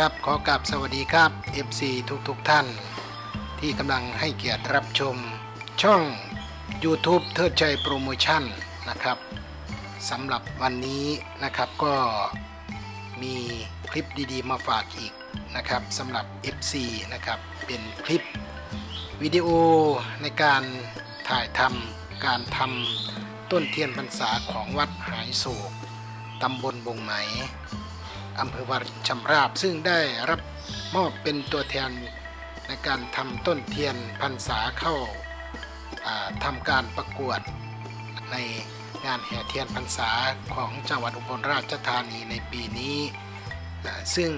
กับสวัสดีครับ FC ทุกทุกๆท่าน ที่กำลังให้เกียรติรับชม ช่อง YouTube เทิดชัยโปรโมชั่นนะครับสำหรับวันนี้นะครับก็มีคลิปดีๆ มาฝากอีกนะครับสำหรับ FC นะครับเป็นคลิปวิดีโอในการถ่ายทำการทำต้นเทียนพรรษาของวัดหายโศกตำบลบงไหม อำเภอวารินชำราบ ซึ่งได้รับมอบเป็นตัวแทนในการทำต้นเทียนพรรษาเข้าทำการประกวดในงานแห่เทียนพรรษาของจังหวัดอุบลราชธานีในปีนี้ ซึ่ง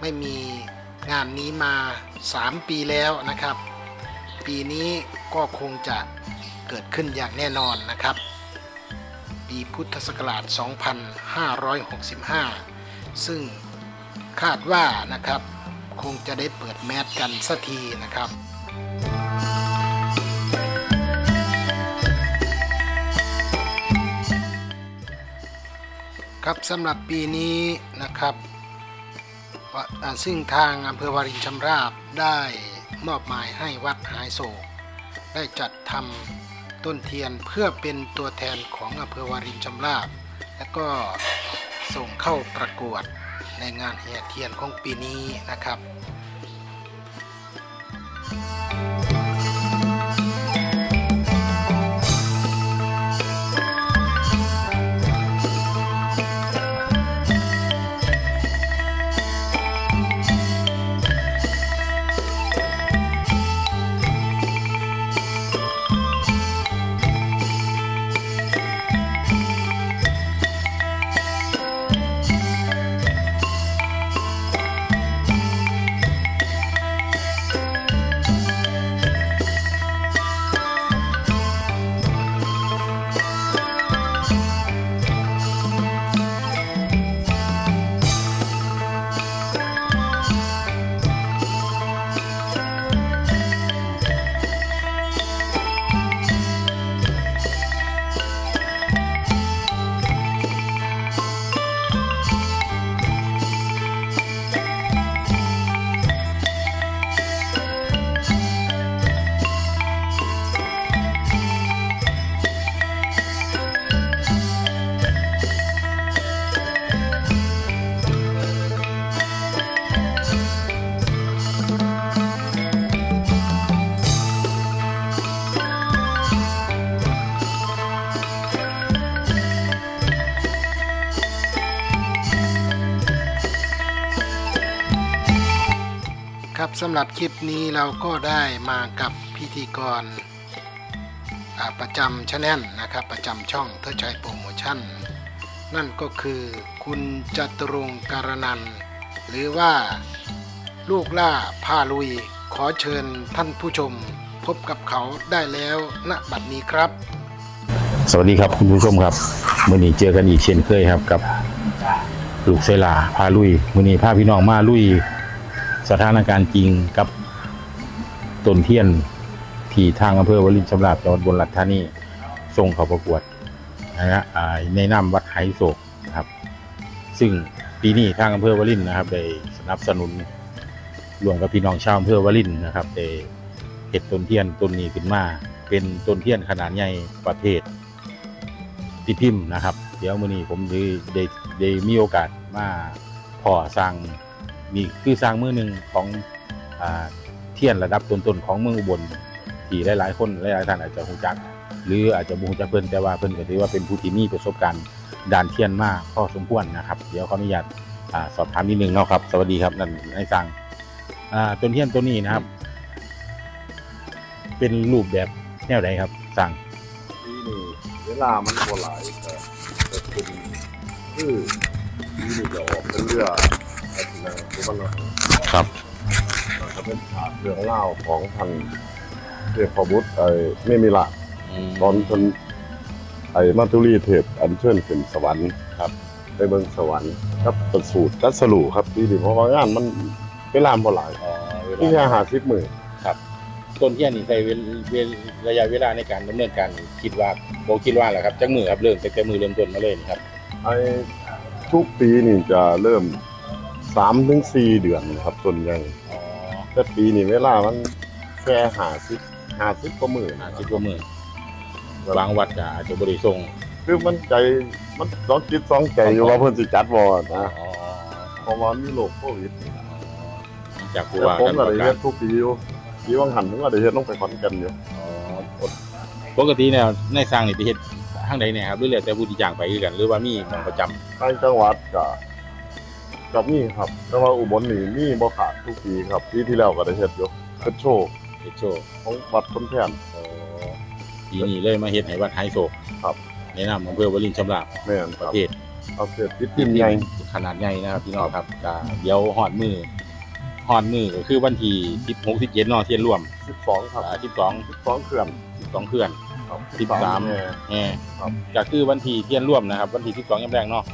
ไม่มีงานนี้มา 3 ปีแล้วนะครับ ปีนี้ก็คงจะเกิดขึ้นอย่างแน่นอนนะครับ ปีพุทธศักราช 2565 ซึ่งคาดว่านะครับ คงจะได้เปิดแมสกันสักทีนะครับครับสำหรับปีนี้นะครับซึ่งทางอำเภอวารินชำราบได้มอบหมายให้วัดหายโศก ได้จัดทำต้นเทียนเพื่อเป็นตัวแทนของอำเภอวารินชำราบ และก็ ส่งเข้าประกวดในงานแห่เทียนของปีนี้นะครับ หรับคลิปนี้เราก็ได้มากับพิธีกรประจำชแนลนะครับประจำช่องเทอชัยโปรโมชั่น นั่นก็คือคุณจตุรงค์การนัน หรือว่าลูกล่าพาลุย ขอเชิญท่านผู้ชมพบกับเขาได้แล้วณบัดนี้ครับ สวัสดีครับคุณผู้ชมครับมื่อนี้เจอกันอีกเช่นเคยครับกับลูกเซลาพาลุยมื่อนี้พาพี่น้องมาลุย สถานการณ์จริงกับต้นเทียนที่ทางอำเภอวลินชำราบจังหวัดบนรัฐานีส่งเขาประกวดนะฮะในนามวัดไหโศกนะครับ ซึ่งปีนี้ทางอำเภอวลินนะครับได้สนับสนุนรวมกับพี่น้องชาวอำเภอวลินนะครับได้เห็ดต้นเทียนต้นนี้ขึ้นมา เป็นต้นเทียนขนาดใหญ่ประเภทติพิมพ์นะครับ เดี๋ยวมื้อนี้ผมได้ได้มีโอกาสมาพอสร้าง นี่คือสร้างมือหนึ่งของอเทียนระดับต้นๆของเมืองอุบลที่หลายๆคนหลายๆท่านอาจจะรู้จัก หรืออาจจะบ่รู้จักเพิ่นแต่ว่าเพิ่นก็ถือว่าเป็นผู้ที่มีประสบการณ์ด้านเทียนมากพอสมควรนะครับ เดี๋ยวขออนุญาตสอบถามนิดนึงเนาะครับ สวัสดีครับนั่นให้สร้างต้นเทียนตัวนี้นะครับ เป็นรูปแบบแนวใดครับสร้างปีนี้เวลามันบ่หลายแต่เป็นคือปีนี้จะออกเป็นเรือ ไอ้ที่นั่นที่มันครับจะเป็นฉากเรื่องเล่าวของพันเทพบุตรไอ้เมมิละตอนคนไอ้มัทุรีเทพอัญเชิญขึ้นสวรรค์ครับไปเบิ่งสวรรค์ครับประสูตรกัสลูครับปีนี้เพราะว่างานมันเวลาบ่หลายอ๋อเวที่แค่ลาหาสิบมือครับต้นเทียนนี่ใช้เวลเวลระยะเวลาในการดำเนินการคิดว่าโบคิดว่าแหละครับจักมือครับเริ่มตั้งแต่มือเริ่มต้นมาเลยนี่ครับไอ้ทุกปีนี่จะเริ่ม สามถึงสี่เดือนครับส่วนใหญ่อ๋อแต่ปีนี้เวลามันแค่หาสิบหาสิบกว่าหมื่นห้าสิบกว่าหมื่นบางวัดก็อาจจะบริส่งคือมันใจมันสองจิตสองใจอยู่ว่าเพิ่นสิจัดบ่อ๋อนะอ๋อเพราะว่ามีโรคโควิดจากผู้แต่ว่าผมกันก็ปได้ระกาเฮ็ศดทุกปีอยู่ปีวังหันผมก็ได้เฮ็ดลงไปขอนแก่นอยู่อ๋อปกติเนี่ยในสร้างนี่ไปเฮ็ดทางใดเนี่ยครับหรือแล้วแต่ผู้ที่จ้างไปคือกัน หรือว่ามีหมองประจำทางจังหวัดก็ ก็มีครับแต่ว่าอุบลนี่มีบ่ขาดทุกปีครับปีที่แล้วก็ได้เฮ็ดอยู่เฮ็ดโชว์เฮ็ดโชว์ของวัดคนแพนอ๋อปีนี้เลยมาเฮ็ดให้วัดไฮโศกครับแนะนำอำเภอวลินชำราบแม่นคประรับเทศเอาเศษติดติมใหญ่ขนาดใหญ่นะครับพี่น้องครับก็เดี๋ยวฮอดมือฮอดมือก็คือวันที่16 17เนาะเทียนร่วม12ครับอ่า12 12เครื่อง12เคลื่อน ครับสิบสามแน่แห่ครับ ก็คือวันที่เทียนร่วมนะครับ วันที่12ยามแรกเนาะ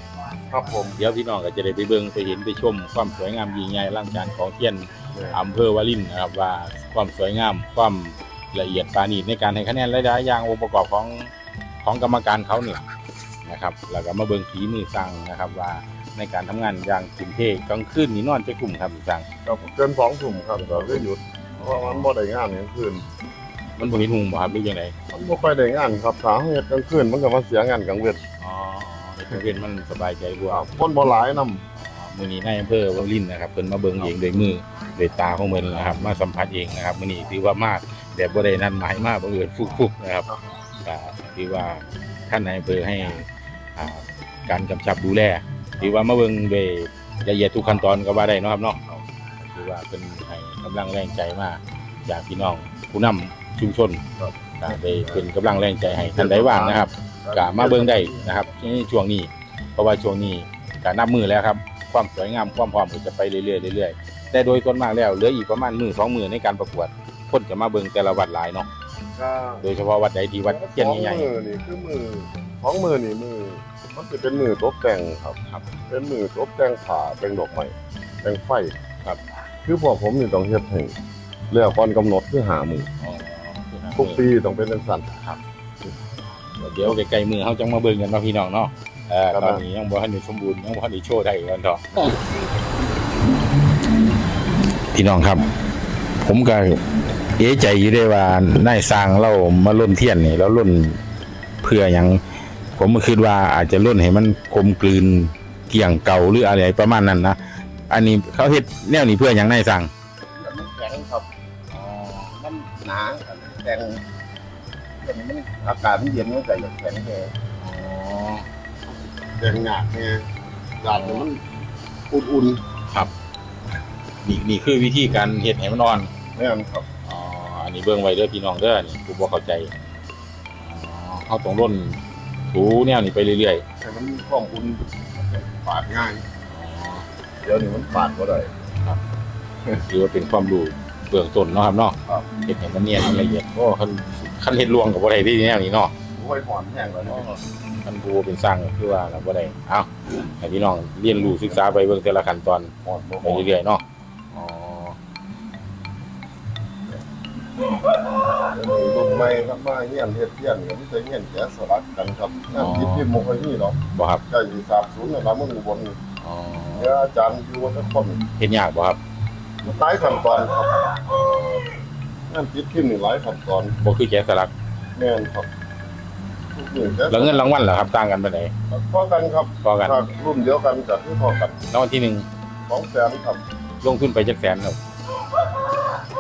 ครับผม เดี๋ยวพี่น้องก็จะได้ไปเบิ่งไปเห็นไปชมความสวยงามยิ่งใหญ่อลังการของเทียนแม่อำเภอวารินนะครับว่าความสวยงามความละเอียดปราณีตในการให้คะแนนหลายๆอย่างองค์ประกอบของของกรรมการเขานี่แหละนะครับแล้วก็มาเบิ่งฝีมือสั่งนะครับว่าในการทำงานอย่างทุ่มเทกลางคืนนี่นอนจะกลุ่มครับสั่งครับเกิน2ทุ่มครับก็คือหยุดเพราะว่ามันบ่ได้งานกลางคืนมันบ่เห็นหุงบ่ครับหรือยังไงมันบ่ค่อยได้งานครับถ้าเฮ็ดกลางคืนมันก็มาเสียงานกลางเวทอ๋อ เฮ็ดกลางคืนมันสบายใจกว่าคนบ่หลายนํมื้อนี้นายอำเภอวารินนะครับเพิ่นมาเบิ่งเองด้วยมือด้วยตาของเพิ่นนะครับ มาสัมผัสเองนะครับมื้อนี้ถือว่ามากแต่บ่ได้นัดหมายมาบังเอิญฟุกๆนะครับก็ถือว่าท่านนายอำเภอให้อ่าการกำชับดูแลถือว่ามาเบิ่งด้วยละเอียดทุกขั้นตอนก็ว่าได้เนาะครับเนาะถือว่าเพิ่นให้กำลังแรงใจมาจากพี่น้องผู้นำชุมชนก็ได้เป็นกำลังแรงใจให้ท่านใดว่างนะครับ ก็มาเบิ่งได้นะครับในช่วงนี้ เพราะว่าช่วงนี้ก็นับมือแล้วครับ ความสวยงามความพร้อมก็จะไปเรื่อยๆเรื่อยๆแต่โดยส่วนมากแล้วเหลืออีกประมาณมือสองมือในการประกวดคนจะมาเบิ่งแต่ละวัดหลายเนาะก็โดยเฉพาะวัดใดที่วัดเทียนใหญ่สองมือนี่คือมือของมือนี่มือ มันจะเป็นมือตบแต่งครับ ครับ เป็นมือตบแต่งขาเป็นดอกไม้แต่งไฟครับ คือพวกผมนี่ต้องเฮ็ดให้แล้วก่อนกำหนดคือหามือๆอ๋อทุกปีต้องเป็นจังซั่น เดี๋ยวใกล้ๆมือเขาจังมาเบิ่งกันเนาะพี่น้องเนาะเออครับตอนนี้ยังบ่ทันได้สมบูรณ์ยังบ่ทันได้โชว์ได้กันเถอะพี่น้องครับ ผมก็เอะใจอยู่ได้ว่านายสร้างเรามาล่นเทียนนี่แล้วล่นเพื่อหยังผมก็คิดว่าอาจจะล่นให้มันกลมกลืนเกี่ยงเก่าหรืออะไรประมาณนั้นนะอันนี้เขาเฮ็ดแนวนี้เพื่อหยังนายสร้างมันแข็งครับมันหนาแต่งแต่มัน อากาศมันเย็นมันก็จะแข็งแรงแต่งหนักเนี่ยดาดมันอุ่นครับ นี่นี่คือวิธีการเฮ็ดให้มันนอนๆแม่นครับอ๋ออันนี้เบิ่งไว้เด้อพี่น้องเด้อนี่กูบ่เข้าใจอ๋อเขาต้องร่นถูแนวนี้ไปเรื่อยให้มันมีความอุ่นปาดง่ายๆอ๋อเดี๋ยวนี้มันปาดก็ได้ ถือว่าเป็นความรู้เบื้องต้นเนาะครับเนาะครับเฮ็ดให้มันเนียนมันละเอียดโอ้คัน คันเฮ็ดลวงก็บ่ได้ที่แนวนี้เนาะโอ้ยหอนแห้งแล้วเนี่ยคันผู้เป็นสร้างก็คือว่าน่ะบ่ได้เอ้าให้พี่น้องเรียนรู้ศึกษาไปเบิ่งแต่ละขั้นตอนหอนบ่ไปเรื่อยๆเนาะอ๋อรุ่นใหม่ครับมาเฮียนเฮ็ดเฮียนก็มีแต่เฮียนแกะสลักกันครับงานคิดที่บ่ค่อยมีหรอกบ่ครับใกล้สิสาบสูญแล้วล่ะเมืองอุบลนี่อ๋อเดี๋ยวอาจารย์อยู่ว่าทุกคนเฮ็ดยากบ่ครับหลายขั้นตอนครับ งานคิดขึ้นนี่หลายขั้นตอนบ่คือแกะสลักแม่นครับทุกมื้อแกะแล้วเงินรางวัลล่ะครับต่างกันปานใดพอกันครับพอกัน ถ้ารุ่นเดียวกันก็คือพอกันรางวัลที่หนึ่ง200,000ครับลงทุนไปจักแสนครับ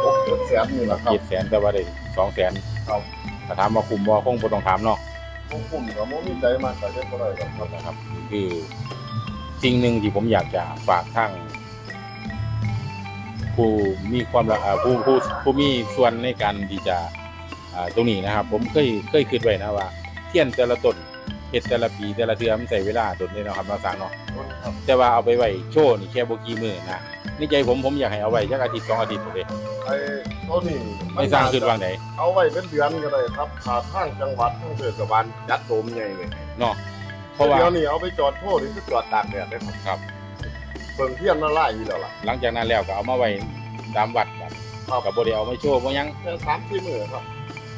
6 700,000นี่แหละครับ เจ็ดแสนแต่ว่าได้สองแสนครับ ถ้าถามว่าคุ้มบ่คงบ่ต้องถามเนาะ พวกผมก็บ่มีใจมากก็เฮ็ดบ่ได้หรอกครับ นะครับคือสิ่งหนึ่งที่ผมอยากจะฝากทั้ง ผู้มีความละอ่าผู้ผู้ผู้มีส่วนในการที่จะอ่าตรงนี้นะครับ ผมเคยเคยคิดไว้นะว่า เทียนแต่ละต้นเฮ็ดแต่ละปีแต่ละเทื่อมันใช้เวลาโดนเลยเนาะครับมาสร้างเนาะครับแต่ว่าเอาไปไว้โชว์นี่แค่บ่กี่มื้อนะในใจผมผมอยากให้เอาไว้จักอาทิตย์สองอาทิตย์เลยไอ้ตัวนี้ไม่สร้างขึ้นวางไหนเอาไว้เป็นเดือนก็ได้ครับขาทางจังหวัดทางเทศบาลจัดโดมใหญ่เลยเนาะเพราะว่าเดี๋ยวนี้เอาไปจอดโทษนี่คือจอดตากแดดเลยครับครับ เบิ่งเทียนมาไล่อยู่แล้วล่ะหลังจากนั้นแล้วก็เอามาไว้ตามวัดบัดครับก็บ่ได้เอามาโชว์บ่หยังแค่สามสี่มื้อครับ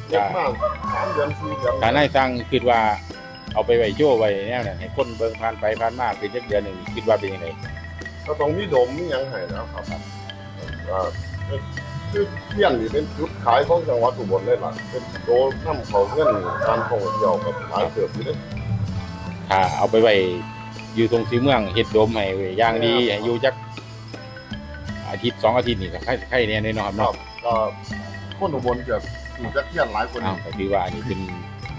เด็กมากสามเดือนสี่เดือนถ้านายสั่งคิดว่าเอาไปไว้โชว์ไว้แนวนั้นให้คนเบิ่งผ่านไปผ่านมาเป็นจักเดือนหนึงคิดว่าเป็นยังไงก็ต้องมีโดมมีหยังให้นะครับอ่าคือเที่ยงนี่เป็นจุดขายของจังหวัดอุบลเลยล่ะเป็นโดนำเขาเงินการท่องเที่ยวกับขายเกือบอยู่เลยถ้าเอาไปไว้ อยู่ตรงสีเมืองเฮ็ดโดมให้ไว้อย่างดีให้อยู่จักอาทิตย์สองอาทิตย์นี่ก็ใครใครแน่แน่นอนครัเนาะบก็คนอุบลจะอยู่จะเที่ยงหลายคน อ้าวก็ถือว่าอันนี้เป็น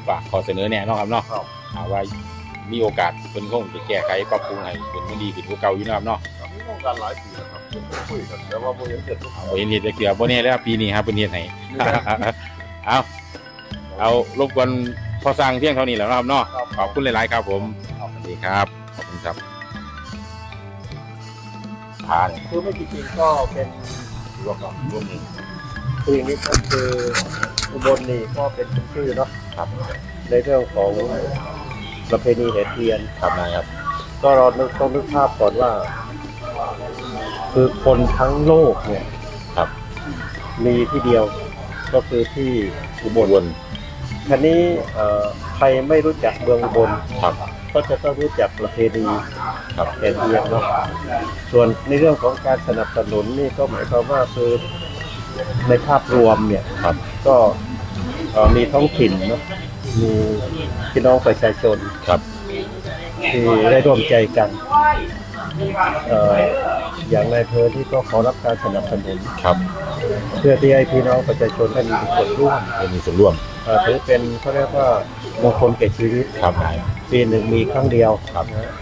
ฝากขอเสนอแน่เนาะครับเนาะครับ หาว่ามีโอกาสเพิ่นคงจะแก้ไขปรับปรุงให้เป็นมันดีขึ้นกว่าเก่าอยู่เนาะครับเนาะครับมีโครงการหลายปีแล้วครับเป็นคุยกันแต่ว่าบ่เห็นเสร็จทุกบ่เห็นเฮ็ดจักเทื่อบ่แน่แล้วปีนี้ครับเพิ่นเฮ็ดให้เอาเอารบกวนพอสร้างเพียงเท่านี้แล้วนะครับเนาะครับขอบคุณหลาย ๆ ครับผมสวัสดีครับขอบ คุณครับผ่านคือไม่จริงๆก็เป็นรวมกันรวมกันคืออย่างนี้ครับคืออุบลนี่ก็เป็นชื่อเนาะครับในเรื่องของประเพณีแห่เทียนครับนายครับ ก็เรานึกต้องนึกภาพก่อนว่า คือคนทั้งโลกเนี่ยครับ มีที่เดียวก็คือที่อุบลทีนี้เอ่อใครไม่รู้จักเมืองอุบลครับ ก็จะต้องรู้จักประเพณีครับแห่เทียนเนาะส่วนในเรื่องของการสนับสนุนนี่ก็หมายความว่าคือในภาพรวมเนี่ยครับก็เอ่อมีท้องถิ่นเนาะมีพี่น้องประชาชนครับ ที่ได้ร่วมใจกันเอ่ออย่างในอำเภอที่ก็ขอรับการสนับสนุน ครับเพื่อที่ให้พี่น้องประชาชนได้มีส่วนร่วม จะมีส่วนร่วมเอ่อถือเป็นเขาเรียกว่ามงคลแก่ชีวิต ครับนาย ปีหนึ่งมีครั้งเดียวครับนะ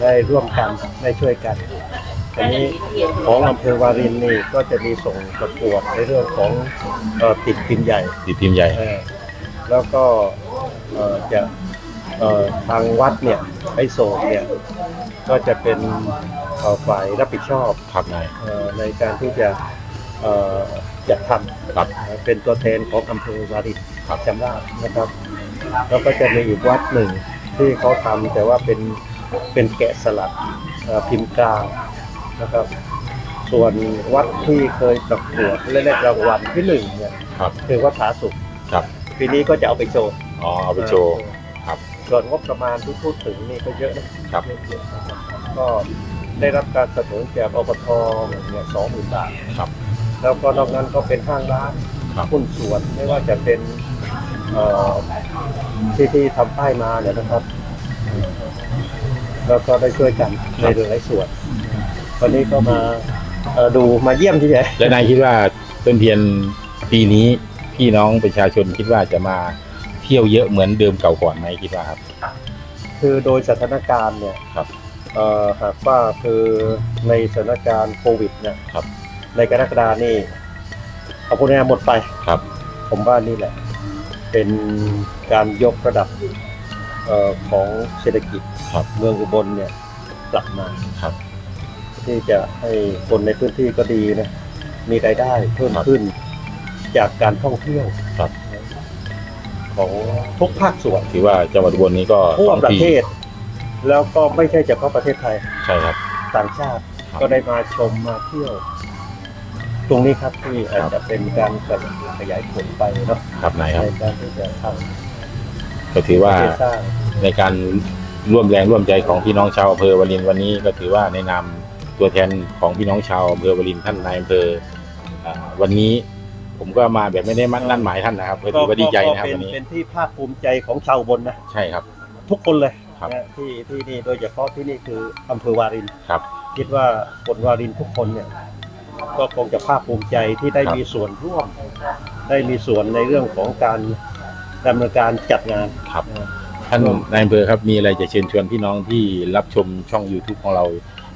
ได้ร่วมกันได้ช่วยกันอันนี้ของอำเภอวารินนี่ก็จะมีส่งประกวดในเรื่องของเอ่อติดพิมพ์ใหญ่ตีพิมพ์ใหญ่ เออแล้วก็เอ่อจะเอ่อทางวัดเนี่ยไอโศกเนี่ยก็จะเป็นเอ่อฝ่ายรับผิดชอบ ครับนาย เอ่อในการที่จะเอ่อจัดทครับำเป็นตัวแทนของอำเภอวารินจำได้นะครับ แล้วก็จะมีอีกวัดหนึ่ง ที่เขาทำแต่ว่าเป็นเป็นแกะสลักเอ่อพิมพ์กลางนะครับ ส่วนวัดที่เคยประกวดและได้รางวัลที่หนึ่งเนี่ยครับ คือวัดผาสุกครับ ปีนี้ก็จะเอาไปโชว์อ๋อเอาไปโชว์ครับส่วนงบประมาณที่พูดถึงนี่ก็เยอะนะครับเยอะๆนะครับก็ได้รับการสนับสนุนจากอบตเนี่ยสองหมื่นบาทครับ แล้วก็นอกนั้นก็เป็นห้างร้านครับหุ้นส่วนไม่ว่าจะเป็นเอ่อ ที่ที่ทำป้ายมาเนี่ยนะครับ แล้วก็ได้ช่วยกันในหลายๆส่วนวันนี้ก็มาเอ่อดูมาเยี่ยมที่ไหนและนายคิดว่าต้นเทียนปีนี้พี่น้องประชาชนคิดว่าจะมาเที่ยวเยอะเหมือนเดิมเก่าก่อนไหมคิดว่าครับ คือโดยสถานการณ์เนี่ยครับเอ่อหากว่าคือในสถานการณ์โควิดเนี่ยครับในกรกฎานี่เอาพูดง่ายๆหมดไปครับ ผมว่านี่แหละ เป็นการยกระดับเอ่อของเศรษฐกิจครับเมืองอุบลเนี่ยกลับมาครับ ที่จะให้คนในพื้นที่ก็ดีนะมีรายได้เพิ่มครับขึ้นจากการท่องเที่ยวครับ ของทุกภาคส่วนถือว่าจังหวัดอุบลนี้ก็ทั่วสองประปีเทศ แล้วก็ไม่ใช่เฉพาะประเทศไทย ใช่ครับ ต่างชาติครับก็ได้มาชมมาเที่ยว ตรงนี้ครับที่อาจครับจะเป็นการขยายผลไปเนาะครับนายครับในการที่จะทก็ถือำว่าที่สร้างในการร่วมแรงร่วมใจของพี่น้องชาวอำเภอวารินวันนี้ก็ถือว่าในนามตัวแทนของพี่น้องชาวอำเภอวารินท่านนายอำเภออ่าวันนี้ผมก็มาแบบไม่ได้มั่นนั่นหมายท่านนะครับก็ถือว่าดีใจนะครับก็วันเป็นนี้เป็นที่ภาคภูมิใจของชาวอุบนนะใช่ครับ ทุกคนเลยครับนะที่ที่นี่โดยเฉพาะที่นี่คืออำเภอวารินครับ คิดว่าคนวารินทุกคนเนี่ย ก็คงจะภาคภูมิใจที่ได้ครับมีส่วนร่วม ได้มีส่วนในเรื่องของการดำเนินการจัดงานครับนะท่านนายอำเภอครับมีอะไรจะเชิญชวนพี่น้องที่รับชมช่อง YouTube ของเรา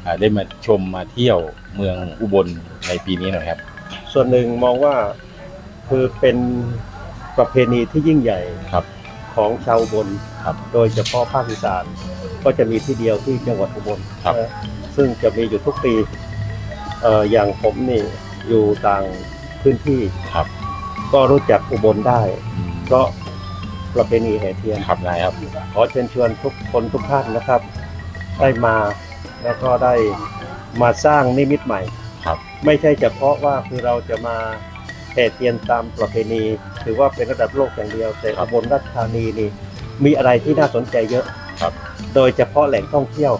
อ่าได้มาชมมาเที่ยวเมืองอุบลในปีนี้หน่อยครับ ส่วนหนึ่งมองว่าคือเป็นประเพณีที่ยิ่งใหญ่ครับของชาวอุบนครับโดยเฉพาะภาคอีสานก็จะมีที่เดียวที่จังหวัดอุบลครับ นะซึ่งจะมีอยู่ทุกปี เอ่ออย่างผมนี่อยู่ต่างพื้นที่ครับ ก็รู้จักอุบลได้อืมก็ประเพณีแห่เทียนครับนายครับ ขอเชิญชวนทุกคนทุกท่านนะครับ ได้มาแล้วก็ได้มาสร้างนิมิตใหม่ครับ ไม่ใช่เฉพาะว่าคือเราจะมาแห่เทียนตามประเพณี ถือว่าเป็นระดับโลกอย่างเดียว แต่ครับอุบลราชธานีนี่มีอะไรที่น่าสนใจเยอะครับ โดยเฉพาะแหล่งท่องเที่ยว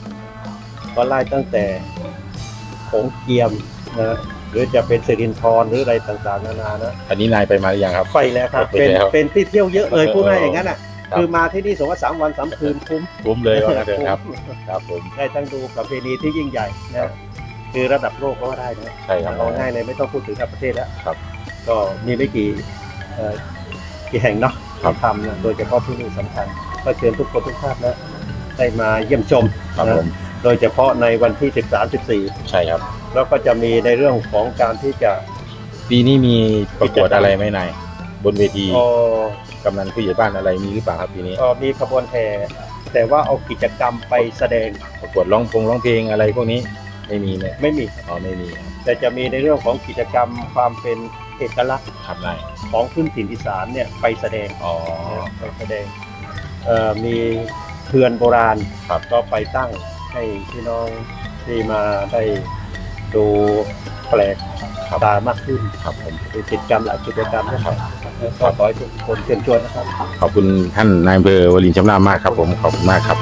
ก็ไล่ตั้งแต่ โขงเจียมนะหรือจะเป็นสิรินทรหรืออะไรต่างๆนานานะอันนี้นายไปมาหรือยังครับ ไปแล้วครับไปเป็นแล้ว เป็นที่เที่ยวเยอะเลยพูดง่ายอย่างนั้นอะครับ คือมาที่นี่สมมติว่าสามวันสามคืนคุ้มคุ้มเลยว่างั้นเถอะครับ ครับผม ได้ทั้งดูประเพณีที่ยิ่งใหญ่ครันะบคือระดับโลกก็ว่าได้นะใช่ครับ เอาง่ายเลยไม่ต้องพูดถึงระดับประเทศแล้วครับก็มีไม่กี่เอ่อกี่แห่งเนาะครับ ที่ทำนะโดยเฉพาะที่นี่สำคัญก็เชิญทุกคนทุกท่านนะได้มาเยี่ยมชมครับนะ ผม โดยเฉพาะในวันที่ 13 ใช่ครับ 14 แล้วก็จะมีในเรื่องของการที่จะปีนี้มีประกวดอะไรไหมนายบนเวทีเอ่อ กำนันผู้ใหญ่บ้านอะไรมีหรือเปล่าครับปีนี้ เอ่อมีขบวนแห่แต่ว่าเอากิจกรรมไปแสดงประกวดร้องพงร้องเพลงอะไรพวกนี้ไม่มีไหมไม่มี อ๋อไม่มีครับแต่จะมีในเรื่องของกิจกรรมความเป็นเอกลักษณ์ครับนายของพื้นถิ่นอีสานเนี่ยไปแสดงอ๋อ ไปแสดงเอ่อมีเขื่อนโบราณครับ ก็ไปตั้ง ให้พี่น้องที่มาได้ดูแปลกตามากขึ้นครับผมมีกิจกรรมหลายกิจกรรมนะครับก็ขอให้ทุกคนเชิญชวนนะครับ ขอบคุณท่านนายอำเภอวลินชำนาญมากครับผมขอบคุณมากครับ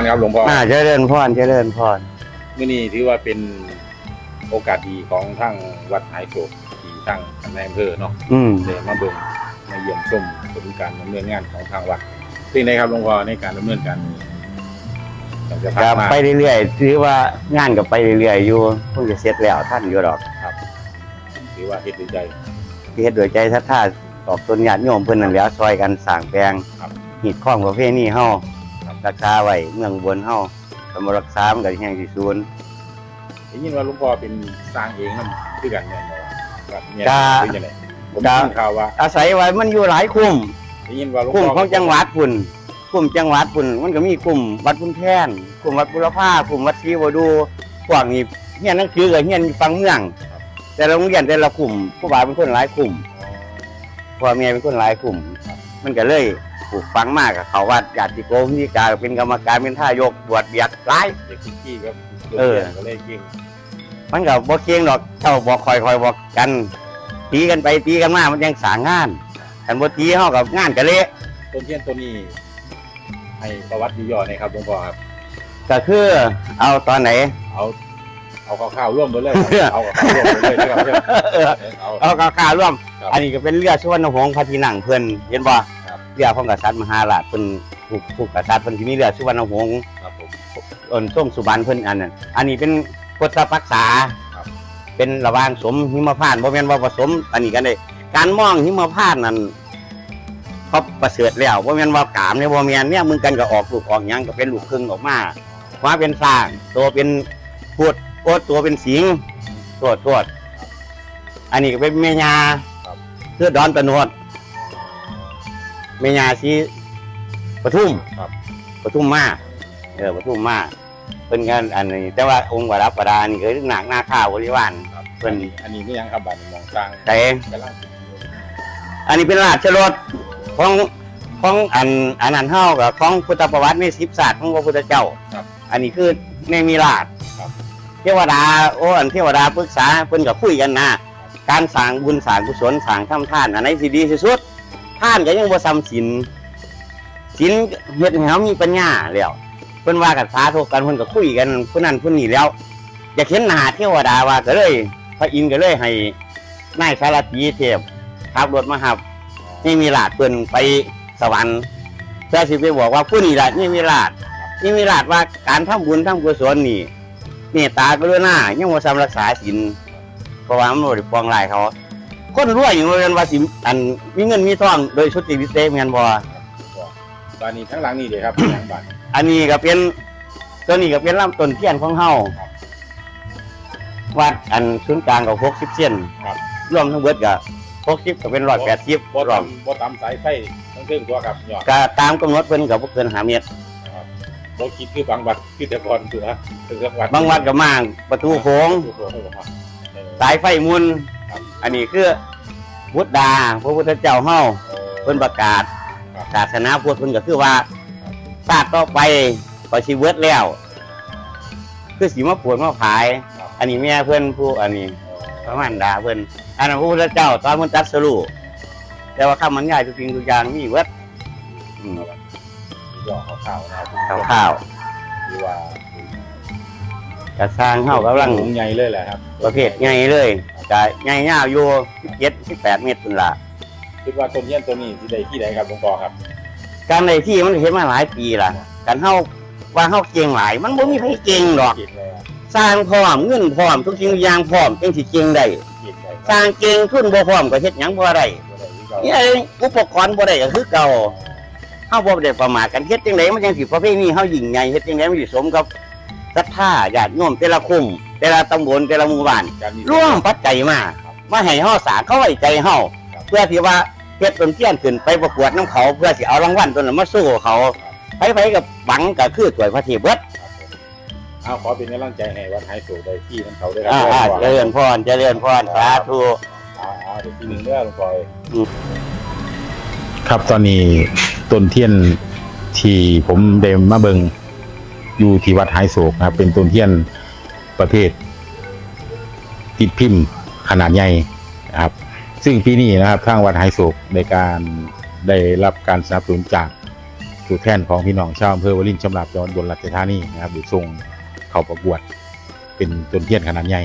มาตรการครับหลวงพ่ออ่าเจริญพรเจริญพรมื่อนี้ถือว่าเป็นโอกาสดีของทั้งวัดหายโศกที่ทั้งในอำเภอเนาะอืมเดินมาเบิ่งมาเยี่ยมชมผลการดำเนินงานของทางวัดสิ่งใดครับหลวงพ่อในการดำเนินการนี้อยากจะก็ถามมา ไปเรื่อยๆ ถือว่างานก็ไปเรื่อยๆ อยู่คงจะเสร็จแล้วท่านอยู่ดอกถือว่าเฮ็ดด้วยใจ ที่เฮ็ดโดยใจศรัทธาตอบตนญาติโยมเพิ่นนั่นแหล้วซอยกันสร้างแปลงครับ หีดข้องประเภทนี้เฮาค รับรักษาไว้เมืองอุบนเฮาถ้าบ่รักษามันก็แห้งสิสูญได้ยินว่าหลวงพ่อเป็นสร้างเองนั่นคือกันเนี่ยครับเนี่ยก็คือจังไดผมก็ได้ยินข่าวว่าอาศัยไว้มันอยู่หลายคุ้มได้ยินว่าหลวงคุ้มพ่อของจังหวัดพุ่นคุ้มจังหวัดพุ่นมันก็มีคุ้มวัดพุนแท่นคุ้มวัดบุรพาคุ้มวัดศรีวดูพวกนี้เฮียนหนังสือก็เฮียนอยู่ฟังเมือง แต่ละโรงเรียนแต่ละกลุ่มผู้บาเป็นคนหลายกลุ่มพ่อแม่เป็นคนหลายกลุ่ม มันก็เลย ปลูกฝังมากกับเขาว่าญาติโกมที่กาเป็นกรรมการเป็นท่ายกบวชเบียดหลาย เด็กพิกี้ก็เออ ก็เลยเก่งมันก็บ่เก่งดอกเจ้าบอกคอยคอยบอกกันตีกันไปตีกันมามันยังสร้างงานกันบ่ตีเฮากับงานก็เละต้นเทียนตัวนี้ให้ประวัติย่อหน่อยครับหลวงพ่อครับ ก็คือเอาตอนไหน เอาเอาข้าวๆร่วมไปเลยครับเอาข้าวๆร่วมไปเลยนะครับเอาเอาข่าวร่วมครับอันนี้ก็เป็นเรือสุวรรณหงส์พระที่นั่งเพิ่นเห็นบ่ค รับเรือของกษัตริย์มหาราชเพิ่นผู้ผู้กษัตริย์เพิ่นสิมีเรือสุวรรณหงส์ครับผมต้นส้มสุบานเพิ่นอันนั้นอันนี้เป็นพุทธปักษาครับ เป็นระหว่างสมหิมพานต์บ่แม่นว่าผสม อันนี้กันได้การมองหิมพานต์นั้นเขาประเสริฐแล้วบ่แม่นว่ากามเนี่ยบ่แม่นเนี่ยมึงกันก็ออกลูกออกหยังก็เป็นลูกครึ่งออกมามาเป็นสร้างตัวเป็นพูดโอดตัวเป็นสิงห์โทษโทษอันนี้ก็เป็นแม่ยาคือดอนตะโนด แม่ยาสีปทุมครับ ปทุมมาเออปทุมมาเป็นงานอันนี้ แต่ว่าองค์วรประดานี่คือหนักหน้าข้าวบริวารครับเพิ่นอันนี้ไม่ยังครับบัตรมองสร้างแต่กำลังอันนี้เป็นราชรถของของอันอันนั้นเฮากับของพุทธประวัติในสิบศาสตร์ของพระพุทธเจ้าครับ อันนี้คือในมีราชครับเทวดาโอ้อันเทวดาปรึกษาเพิ่นก็คุยกันนะการสร้างบุญสร้างกุศลสร้างทำทานอันไหนสิดีที่สุด ทานก็ยังบ่ซ้ำศีลศีลเฮ็ดให้เฮามีปัญญาแล้วเพิ่นว่ากันสาธุกันเพิ่นก็คุยกันผู้นั้นผู้นี้แล้วอยากเห็นหน้าเทวดาว่าก็เลย พระอินทร์ก็เลยให้นายสารตีเทพขับรถมาหับนี่มีลาดเพิ่นไปสวรรค์เพื่สิไปบอกว่าผู้นี้ละนี่มีลาดนี่มีลาดว่าการทำบุญทำกุศลนี่เมตตากรุณายังบ่ซ้ำรักษาศีลเพราะว่ามันบ่ได้ปองลายเขา คนรวยอยู่เหมือนว่าสิอันมีเงินมีทองโดยชุติวิเศษเหมือนบ่บ้านนี้ทั้งหลังนี่เลยครับยังบ้านอันนี้ก็เป็นตัวนี้ก็เป็นลำต้นเทียนของเฮาวัดอันศูนย์กลางก็60เซนครับรวมทั้งเบิดก็60ก็เป็น180บ่รวมตำบ่ตำสายไฟทั้งเครื่องตัวครับยอดก็ตามกำหนดเพิ่นก็บ่เกิน5เมตรครับบ่คิดคือบางวัดคือแต่ก่อนคือฮะคือวัดบางวัดก็มางประตูโค้งประตูโค้งครับเออสายไฟมุนครับ อันนี้คือพุทธดาพระพุทธเจ้าเฮาเพิ่นประกาศครับศาสนาพุทธเพิ่นก็คือว่าชาติต่อไปก็สิเวิดแล้ว คือสิมาปวดมาผายครับอันนี้แม่เพิ่นผู้อันนี้พระมารดาเพิ่นอันนั้นพระพุทธเจ้าตอนเพิ่นตรัสรู้แต่ว่าคำมันง่ายทุกสิ่งทุกอย่างมีเวิดอืมยอดข่าวๆนะครับข้าวที่ว่าๆกระสร้างเฮากำลังสูงใหญ่เลยแหละครับ ประเภทใหญ่เลย ก็ใหญ่ยาวอยู่17 18เมตรพุ่นล่ะคิดว่าต้นเทียนตัวนี้สิได้ที่ไหนครับหลวงพ่อครับ การในที่มันเห็นมาหลายปีล่ะการเฮาว่าเฮาเก่งหลาย มันบ่มีใครเก่งดอก เก่งเลยอะสร้างพร้อมเงินพร้อมทุกสิ่งทุกอย่างพร้อมจังสิเก่งได้ เก่งเลยสร้างเก่งทุนบ่พร้อมก็เฮ็ดหยังบ่ได้เนี่ยอุปกรณ์บ่ได้ก็คือเก่าเฮาบ่ได้ประมาทกันเฮ็ดจังไดมันจังสิประเพณีเฮายิ่งใหญ่เฮ็ดจังไดมันสิสมกับศรัทธาญาติโยมแต่ละคุม แต่ละตำบลแต่ละหมู่บ้านร่วมปัจจัยมามาให้เฮาสร้างเขาไว้ใจเฮาเพื่อที่ว่าเฮ็ดต้นเทียนขึ้นไปประกวดน้ำเขาเพื่อสิเอารางวัลตัวนั้นมาสู้เขาไผๆกับหวังก็คือถ้วยพระเทพเบิดเอาขอเป็นกำลังใจให้วัดไฮสูได้ที่มันเขาได้ครัอ่าอ่าเจริญพรเจริญพรสาธุ อ่าอ่าเดี๋ยวทีหนึ่งเด้อหลวงพ่อครับตอนนี้ต้นเทียนที่ผมได้มาเบิงอยู่ที่วัดไฮโศกนะครับ เป็นต้นเทียน ประเภท ติดพิมพ์ขนาดใหญ่นะครับ ซึ่งปีนี้นะครับทางวัดไฮโศกในการได้รับการสนับสนุนจากตัวแทนของพี่น้องชาวอำเภอวลินชำราบจังหวัดอุบลราชธานีนะครับได้ส่งเข้าประกวดเป็นต้นเทียนขนาดใหญ่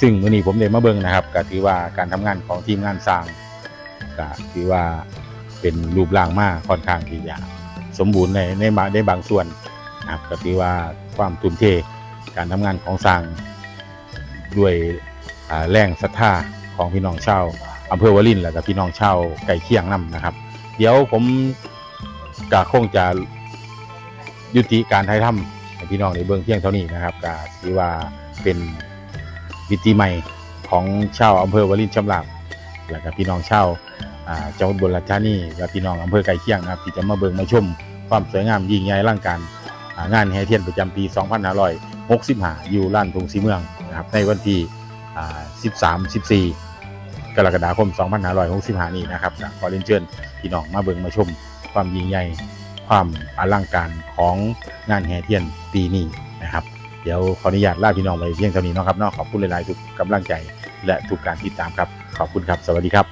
ซึ่งวันนี้ผมได้มาเบิงนะครับก็ถือว่าการทำงานของทีมงานสร้างก็ถือว่าเป็นรูปร่างมากค่อนข้างที่จะสมบูรณ์ในในบางในบางส่วนนะครับก็ถือว่าความทุ่มเท การทำงานของสร้างด้วยแรงศรัทธาของพี่น้องชาวอำเภอวารินและก็พี่น้องชาวไก่เคียงนํนะครับ เดี๋ยวผมก็คงจะยุติการถ่ายทำให้พี่น้องในเบื้องเพียงเท่านี้นะครับก็ถือว่าเป็นวิธีใหม่ของชาวอำเภอวารินชำราบและก็พี่น้องชาวอ่าจังหวัดบุรีรัมย์นีและพี่น้องอำเภอไก่เคียงนะครับที่จะมาเบิ่งมาชมความสวยงามยิ่งใหญ่ร่างการงานแห่เทียนประจำปี 65อยู่ล้านทงสีเมืองนะครับในวันที่ 13 14 กรกฎาคม 2565 นี้นะครับขอเรียนเชิญพี่น้องมาเบิ่งมาชมความยิ่งใหญ่ความอลังการของงานแห่เทียนปีนี้นะครับเดี๋ยวขออนุญาตลาพี่น้องไปเพียงเท่านี้นะครับนาะขอบคุณหลายๆทุกกำลังใจและทุกการติดตามครับ ขอบคุณครับ สวัสดีครับ